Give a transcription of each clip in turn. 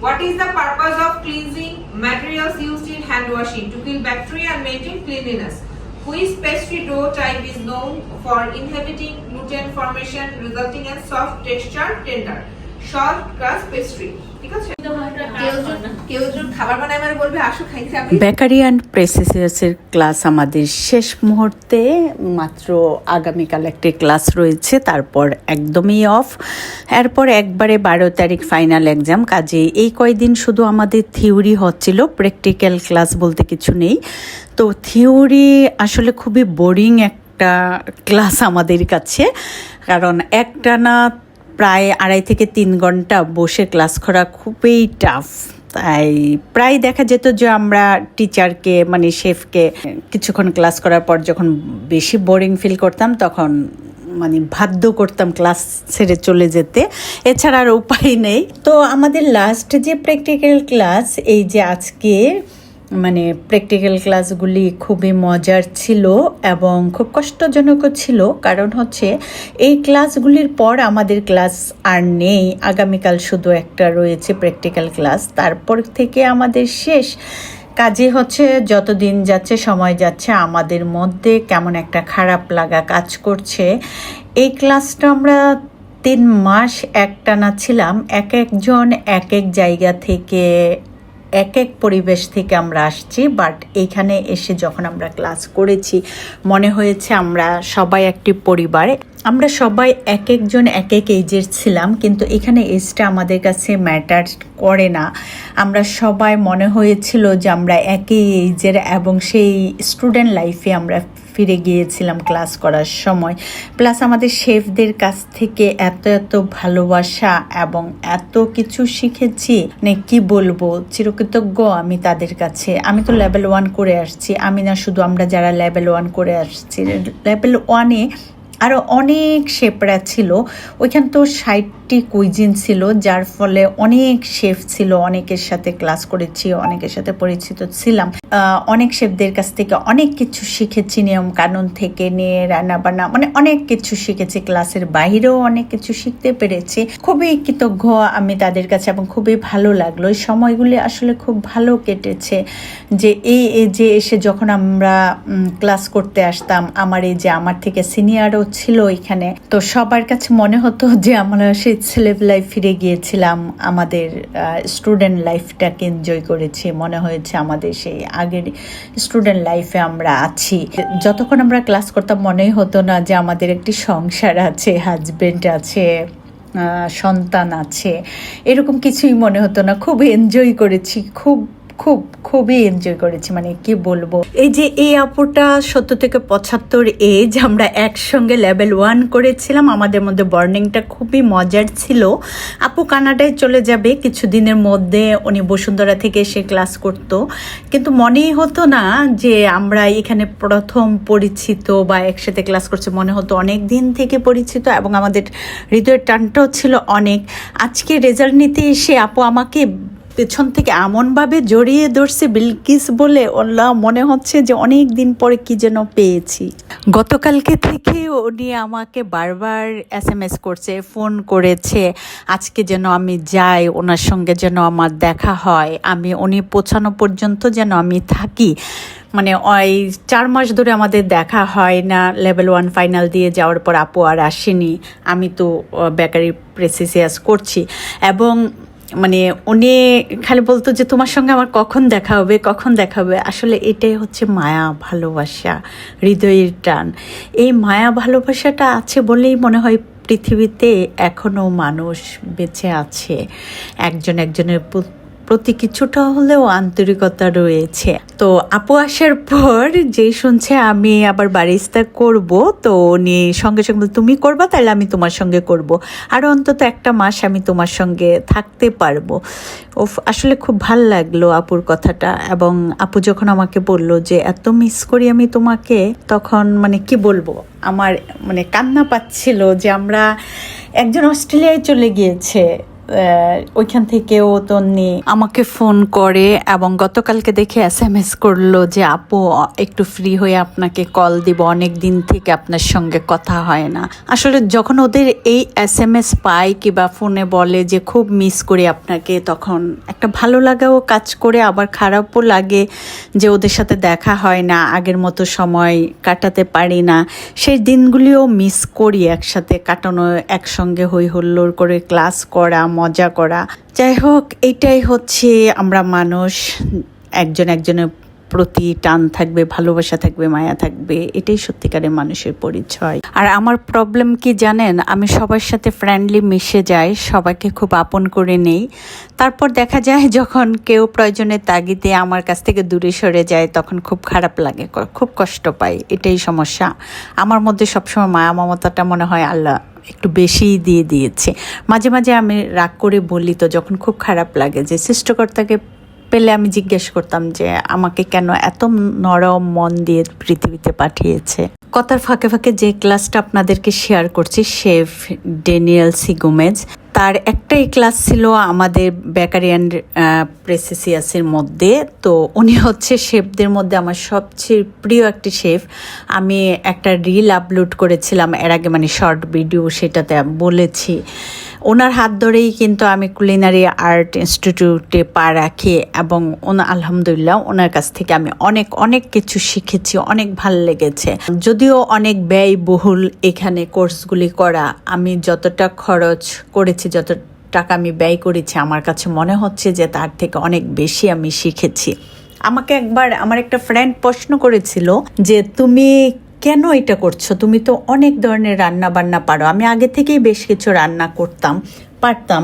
What is the purpose of cleansing materials used in hand washing to kill bacteria and maintain cleanliness? Which pastry dough type is known for inhibiting gluten formation resulting in soft texture tender? ঠিক আছে? মানে আমি bakery and প্রেসিসিয়াসের class আমাদের শেষ মুহূর্তে মাত্র আগামীকাল একটি ক্লাস রয়েছে তারপর একদমই অফ এরপর একবারে বারো তারিখ ফাইনাল এক্সাম কাজে এই কয়দিন শুধু আমাদের থিওরি হচ্ছিল প্র্যাকটিক্যাল ক্লাস বলতে কিছু নেই। তো থিওরি আসলে খুবই বোরিং একটা ক্লাস আমাদের কাছে কারণ একটানা প্রায় আড়াই থেকে তিন ঘণ্টা বসে ক্লাস করা খুবই টাফ তাই প্রায় দেখা যেত যে আমরা টিচারকে মানে শেফকে কিছুক্ষণ ক্লাস করার পর যখন বেশি বোরিং ফিল করতাম, তখন মানে বাধ্য করতাম ক্লাস ছেড়ে চলে যেতে। এছাড়া আর উপায় নেই। তো আমাদের লাস্ট যে প্র্যাকটিক্যাল ক্লাস এই যে আজকে মানে প্র্যাকটিক্যাল ক্লাসগুলি খুবই মজার ছিল এবং খুব কষ্টজনকও ছিল। কারণ হচ্ছে, এই ক্লাসগুলির পর আমাদের ক্লাস আর নেই। আগামীকাল শুধু একটা রয়েছে প্র্যাকটিক্যাল ক্লাস তারপর থেকে আমাদের শেষ। কাজে হচ্ছে, যতদিন যাচ্ছে, সময় যাচ্ছে, আমাদের মধ্যে কেমন একটা খারাপ লাগা কাজ করছে। এই ক্লাসটা আমরা তিন মাস একটানা ছিলাম। এক একজন এক এক জায়গা থেকে এক এক পরিবেশ থেকে আমরা আসছি বাট এইখানে এসে যখন আমরা ক্লাস করেছি, মনে হয়েছে আমরা সবাই একটি পরিবারে। আমরা সবাই এক একজন এক এক এজের ছিলাম, কিন্তু এখানে এজটা আমাদের কাছে ম্যাটার করে না। আমরা সবাই মনে হয়েছিল যে আমরা একই এজের এবং সেই স্টুডেন্ট লাইফে আমরা ফিরে গিয়েছিলাম ক্লাস করার সময়। প্লাস আমাদের শেফদের কাছ থেকে এত এত ভালোবাসা এবং এত কিছু শিখেছি। মানে কি বলব, চিরকৃতজ্ঞ আমি তাদের কাছে। আমি তো লেভেল ওয়ান করে আসছি। আমি না শুধু আমরা যারা লেভেল ওয়ান করে আসছি লেভেল ওয়ানে আরও অনেক শেপরা ছিল। ওইখান তো ষাটটি কুইজিন ছিল, যার ফলে অনেক শেফ ছিল, অনেকের সাথে ক্লাস করেছি, অনেকের সাথে পরিচিত ছিলাম। অনেক শেফদের কাছ থেকে অনেক কিছু শিখেছি নিয়ম কানুন থেকে নিয়ে রান্না বান্না মানে অনেক কিছু শিখেছি। ক্লাসের বাইরেও অনেক কিছু শিখতে পেরেছি। খুবই কৃতজ্ঞ আমি তাদের কাছে এবং খুবই ভালো লাগল। এই সময়গুলি আসলে খুব ভালো কেটেছে যে এই যে এসে যখন আমরা ক্লাস করতে আসতাম, আমার এই যে আমার থেকে সিনিয়রও ছিল এখানে তো সবার কাছে মনে হতো যে আমরা সেই ছেলে লাইফ ফিরে গিয়েছিলাম। আমাদের স্টুডেন্ট লাইফটাকে এনজয় করেছি। মনে হয়েছে আমাদের সেই আগের স্টুডেন্ট লাইফে আমরা আছি। যতক্ষণ আমরা ক্লাস করতাম মনেই হতো না যে আমাদের একটি সংসার আছে হাজবেন্ড আছে সন্তান আছে। এরকম কিছুই মনে হতো না। খুব এনজয় করেছি। খুব খুব, খুবই এনজয় করেছি মানে কি বলব? এই যে এই আপুটা সত্তর থেকে পঁচাত্তর এজ আমরা একসঙ্গে লেভেল ওয়ান করেছিলাম। আমাদের মধ্যে বর্নিংটা খুবই মজার ছিল। আপু কানাডায় চলে যাবে, কিছুদিনের মধ্যে উনি বসুন্ধরা থেকে এসে ক্লাস করত। কিন্তু মনেই হতো না যে আমরা এখানে প্রথম পরিচিত বা একসাথে ক্লাস করছে। মনে হতো অনেক দিন থেকে পরিচিত এবং আমাদের হৃদয়ের টানটাও ছিল অনেক। আজকে রেজাল্ট নিতে এসে আপু আমাকে পেছন থেকে এমনভাবে জড়িয়ে ধরছে বিলকিস বলে ওল্লা মনে হচ্ছে যে অনেক দিন পরে কি যেন পেয়েছি। গতকালকে থেকে উনি আমাকে বারবার এস এম এস করছে, ফোন করেছে, আজকে যেন আমি যাই, ওনার সঙ্গে যেন আমার দেখা হয়, আমি, উনি পৌঁছানো পর্যন্ত যেন আমি থাকি। মানে ওই চার মাস ধরে আমাদের দেখা হয় না লেভেল ওয়ান ফাইনাল দিয়ে যাওয়ার পর আপু আর আসেনি। আমি তো বেকারি প্রেসিসিয়াস করছি। এবং মানে উনি খালি বলতো যে, তোমার সঙ্গে আমার কখন দেখা হবে, কখন দেখা হবে? আসলে এটাই হচ্ছে মায়া ভালোবাসা, হৃদয়ের টান। এই মায়া ভালোবাসাটা আছে বলেই মনে হয় পৃথিবীতে এখনও মানুষ বেঁচে আছে। একজন একজনের প্রতি কিছুটা হলেও আন্তরিকতা রয়েছে। তো আপু আসার পর যে শুনছে, আমি আবার বারিস্তা করব, তো উনি সঙ্গে সঙ্গে তুমি করবা? তাহলে আমি তোমার সঙ্গে করব। আর অন্তত একটা মাস আমি তোমার সঙ্গে থাকতে পারব। ও আসলে খুব ভালো লাগল আপুর কথাটা এবং আপু যখন আমাকে বলল যে, এত মিস করি আমি তোমাকে, তখন মানে কি বলব, আমার মানে কান্না পাচ্ছিল যে আমরা একজন অস্ট্রেলিয়ায় চলে গিয়েছে। ওইখান থেকেও তন্নি আমাকে ফোন করে এবং গতকালকে দেখে এস এম এস করল যে, আপু, একটু ফ্রি হয়ে আপনাকে কল দিব অনেক দিন থেকে আপনার সঙ্গে কথা হয় না। আসলে যখন ওদের এই এস এম এস পাই কিংবা ফোনে বলে যে, খুব মিস করি আপনাকে, তখন একটা ভালো লাগাও কাজ করে, আবার খারাপও লাগে যে, ওদের সাথে দেখা হয় না, আগের মতো সময় কাটাতে পারি না। সেই দিনগুলিও মিস করি একসাথে কাটানো, একসঙ্গে হই হুল্লোড় করে ক্লাস করা মজা করা। যাই হোক এটাই হচ্ছে আমরা মানুষ। একজন একজনের প্রতি টান থাকবে, ভালোবাসা থাকবে, মায়া থাকবে, এটাই সত্যিকারের মানুষের পরিচয়। আর আমার প্রবলেম কি জানেন? আমি সবার সাথে ফ্রেন্ডলি মিশে যাই, সবাইকে খুব আপন করে নেই। তারপর দেখা যায়, যখন কেউ প্রয়োজনের তাগিদে আমার কাছ থেকে দূরে সরে যায়, তখন খুব খারাপ লাগে, খুব কষ্ট পাই, এটাই সমস্যা। আমার মধ্যে সবসময় মায়া মমতাটা মনে হয়, আল্লাহ একটু বেশিই দিয়ে দিয়েছে। মাঝে মাঝে আমি রাগ করে বলি তো যখন খুব খারাপ লাগে যে, সৃষ্টকর্তাকে পেলে আমি জিজ্ঞেস করতাম যে, আমাকে কেন এত নরম মন দিয়ে পৃথিবীতে পাঠিয়েছে? কথার ফাঁকে ফাঁকে যে ক্লাসটা আপনাদেরকে শেয়ার করছি, শেফ ডেনিয়েল সি সিগোমেজ তার একটাই ক্লাস ছিল আমাদের বেকারি অ্যান্ড প্রেসেসিয়াসের মধ্যে। তো উনি হচ্ছে শেফদের মধ্যে আমার সবচেয়ে প্রিয় একটি শেফ। আমি একটা রিল আপলোড করেছিলাম এর আগে মানে শর্ট ভিডিও সেটাতে বলেছি। ওনার হাত ধরেই কিন্তু আমি কুলিনারি আর্ট ইনস্টিটিউটে পা রাখি এবং ওনা আলহামদুলিল্লাহ ওনার কাছ থেকে আমি অনেক অনেক কিছু শিখেছি, অনেক ভালো লেগেছে। যদিও অনেক ব্যয়বহুল এখানে কোর্সগুলি করা, আমি যতটা খরচ করেছি, যত টাকা আমি ব্যয় করেছি, আমার কাছে মনে হচ্ছে যে তার থেকে অনেক বেশি আমি শিখেছি। আমাকে একবার আমার একটা ফ্রেন্ড প্রশ্ন করেছিল যে, তুমি কেন এটা করছ? তুমি তো অনেক ধরনের রান্না বান্না পারো। আমি আগে থেকেই বেশ কিছু রান্না করতাম, পারতাম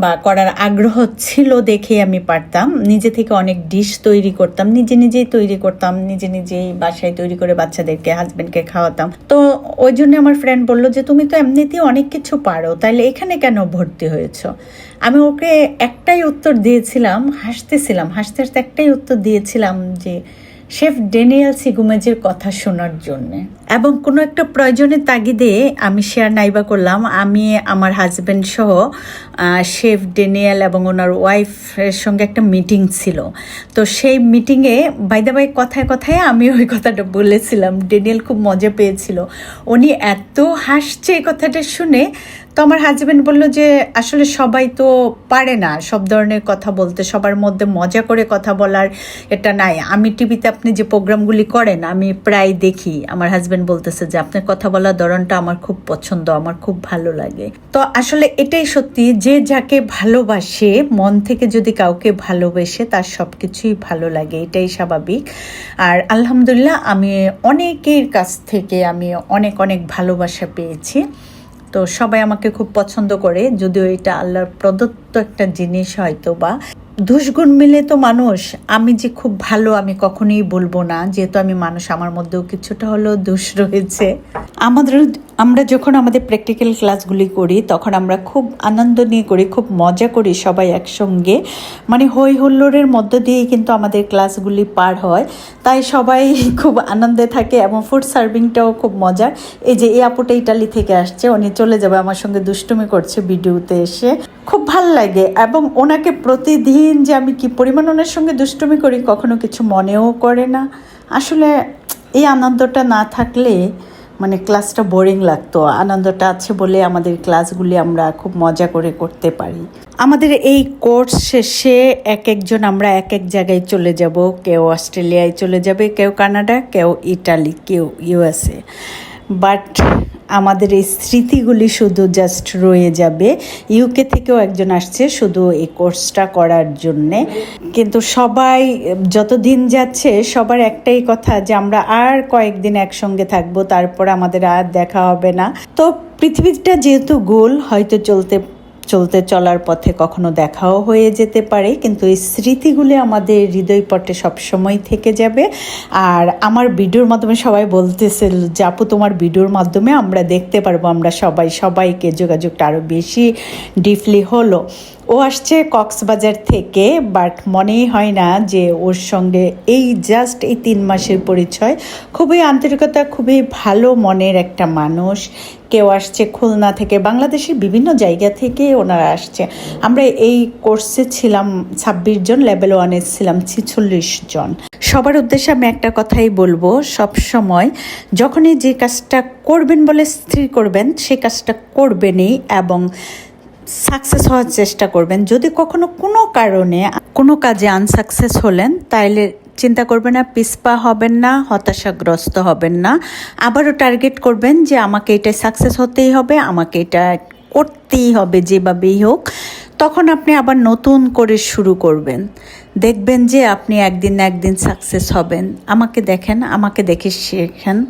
বা করার আগ্রহ ছিল দেখেই আমি পারতাম। নিজে থেকে অনেক ডিশ তৈরি করতাম, নিজে নিজেই তৈরি করতাম, নিজে নিজেই বাসায় তৈরি করে বাচ্চাদেরকে হাজব্যান্ডকে খাওয়াতাম। তো ওই জন্য আমার ফ্রেন্ড বলল যে, তুমি তো এমনিতেই অনেক কিছু পারো তাহলে এখানে কেন ভর্তি হয়েছো? আমি ওকে একটাই উত্তর দিয়েছিলাম, হাসতেছিলাম, হাসতে হাসতে একটাই উত্তর দিয়েছিলাম যে শেফ ডেনিয়াল সিগুমেজের কথা শোনার জন্যে। এবং কোনো একটা প্রয়োজনের তাগিদে আমি শেয়ার নাইবা করলাম। আমি, আমার হাজব্যান্ড সহ শেফ ডেনিয়েল এবং ওনার ওয়াইফের সঙ্গে একটা মিটিং ছিল। তো সেই মিটিংয়ে বাইদা বাই কথায় কথায় আমি ওই কথাটা বলেছিলাম। ডেনিয়েল খুব মজা পেয়েছিল। উনি এত হাসছে এই কথাটা শুনে তো আমার হাজব্যান্ড বলল যে, আসলে সবাই তো পারে না সব ধরনের কথা বলতে। সবার মধ্যে মজা করে কথা বলার এটা নাই। আমি টিভিতে আপনি যে প্রোগ্রামগুলি করেন, আমি প্রায় দেখি। আমার হাজব্যান্ড বলতেছে যে, আপনার কথা বলার ধরনটা আমার খুব পছন্দ, আমার খুব ভালো লাগে। তো আসলে এটাই সত্যি, যে যাকে ভালোবাসে, মন থেকে যদি কাউকে ভালোবেসে তার সব কিছুই ভালো লাগে, এটাই স্বাভাবিক। আর আলহামদুলিল্লাহ, আমি অনেকের কাছ থেকে আমি অনেক অনেক ভালোবাসা পেয়েছি। তো সবাই আমাকে খুব পছন্দ করে, যদিও এটা আল্লাহর প্রদত্ত একটা জিনিস হয়তো বা দুষ্গুণ মিলে তো মানুষ, আমি যে খুব ভালো আমি কখনোই বলব না, যেহেতু আমি মানুষ, আমার মধ্যেও কিছুটা হলেও দোষ রয়েছে। আমাদের আমরা যখন আমাদের প্র্যাকটিক্যাল ক্লাসগুলি করি, তখন আমরা খুব আনন্দ নিয়ে করি, খুব মজা করি সবাই একসঙ্গে। মানে হই হুল্লোড়ের মধ্য দিয়েই কিন্তু আমাদের ক্লাসগুলি পার হয়। তাই সবাই খুব আনন্দে থাকে এবং ফুড সার্ভিংটাও খুব মজার। এই যে, এই আপুটা ইটালি থেকে আসছে, উনি চলে যাবে, আমার সঙ্গে দুষ্টুমি করছে ভিডিওতে এসে। খুব ভালো লাগে এবং ওনাকে প্রতিদিন যে আমি কি পরিমাণ ওনার সঙ্গে দুষ্টুমি করি, কখনো কিছু মনেও করে না। আসলে এই আনন্দটা না থাকলে মানে ক্লাসটা বোরিং লাগতো, আনন্দটা আছে বলে আমাদের ক্লাসগুলি আমরা খুব মজা করে করতে পারি। আমাদের এই কোর্স শেষে এক একজন আমরা এক এক জায়গায় চলে যাব, কেউ অস্ট্রেলিয়ায় চলে যাবে, কেউ কানাডা, কেউ ইটালি, কেউ ইউএসএ বাট আমাদের এই স্মৃতিগুলি শুধু জাস্ট রয়ে যাবে। ইউকে থেকেও একজন আসছে শুধু এই কোর্সটা করার জন্যে। কিন্তু সবাই, যত দিন যাচ্ছে, সবার একটাই কথা যে আমরা আর কয়েকদিন একসঙ্গে থাকব, তারপর আমাদের আর দেখা হবে না। তো পৃথিবীটা যেহেতু গোল, হয়তো চলতে চলতে চলার পথে কখনো দেখাও হয়ে যেতে পারে, কিন্তু এই স্মৃতিগুলি আমাদের হৃদয়পটে সবসময় থেকে যাবে। আর আমার ভিডিওর মাধ্যমে সবাই বলতেছে, যে তোমার ভিডিওর মাধ্যমে আমরা দেখতে পারব, আমরা সবাই, সবাইকে যোগাযোগটা আরও বেশি ডিফলি হলো। ও আসছে কক্সবাজার থেকে, বাট মনেই হয় না যে ওর সঙ্গে এই জাস্ট এই তিন মাসের পরিচয়। খুবই আন্তরিকতা, খুবই ভালো মনের একটা মানুষ। কেউ আসছে খুলনা থেকে, বাংলাদেশের বিভিন্ন জায়গা থেকে ওনারা আসছে। আমরা এই কোর্সে ছিলাম ছাব্বিশ জন লেভেল ওয়ানে ছিলাম ছিচল্লিশ জন। সবার উদ্দেশ্যে আমি একটা কথাই বলব, সব সময় যখনই যে কাজটা করবেন বলে স্থির করবেন, সে কাজটা করবেনই এবং সাকসেস হওয়ার চেষ্টা করবেন। যদি কখনো কোনো কারণে কোনো কাজে আনসাকসেস হলেন, তাইলে চিন্তা করবেন না, পিসপা হবেন না, হতাশাগ্রস্ত হবেন না। আবারও টার্গেট করবেন যে আমাকে এটা সাকসেস হতেই হবে, আমাকে এটা করতেই হবে যেভাবেই হোক। তখন আপনি আবার নতুন করে শুরু করবেন। দেখবেন যে আপনি একদিন না একদিন সাকসেস হবেন। আমাকে দেখেন, আমাকে দেখে শেখেন।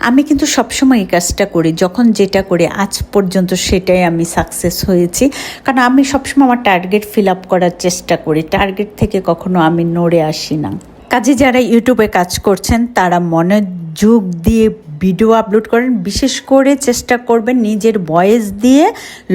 আমি কিন্তু সবসময় এই কাজটা করি, যখন যেটা করি, আজ পর্যন্ত সেটাই আমি সাকসেস হয়েছি। কারণ আমি সবসময় আমার টার্গেট ফিল আপ করার চেষ্টা করি। টার্গেট থেকে কখনো আমি নড়ে আসি না। কাজে যারা ইউটিউবে কাজ করছেন, তারা মনোযোগ দিয়ে ভিডিও আপলোড করেন, বিশেষ করে চেষ্টা করবেন নিজের ভয়েস দিয়ে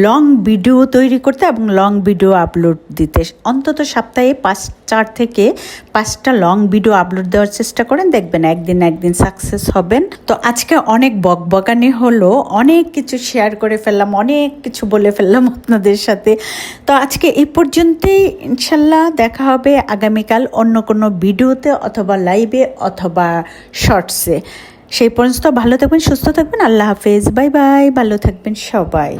লং ভিডিও তৈরি করতে এবং লং ভিডিও আপলোড দিতে। অন্তত সপ্তাহে পাঁচ, চার থেকে পাঁচটা লং ভিডিও আপলোড দেওয়ার চেষ্টা করেন, দেখবেন একদিন একদিন সাকসেস হবেন। তো আজকে অনেক বকবকানি হলো, অনেক কিছু শেয়ার করে ফেললাম, অনেক কিছু বলে ফেললাম আপনাদের সাথে। তো আজকে এই পর্যন্তই, ইনশাল্লাহ দেখা হবে আগামীকাল অন্য কোনো ভিডিওতে অথবা লাইভে অথবা শর্টসে সেই পর্যন্ত ভালো থাকবেন সুস্থ থাকবেন। আল্লাহ হাফেজ। Bye bye. ভালো থাকবেন সবাই।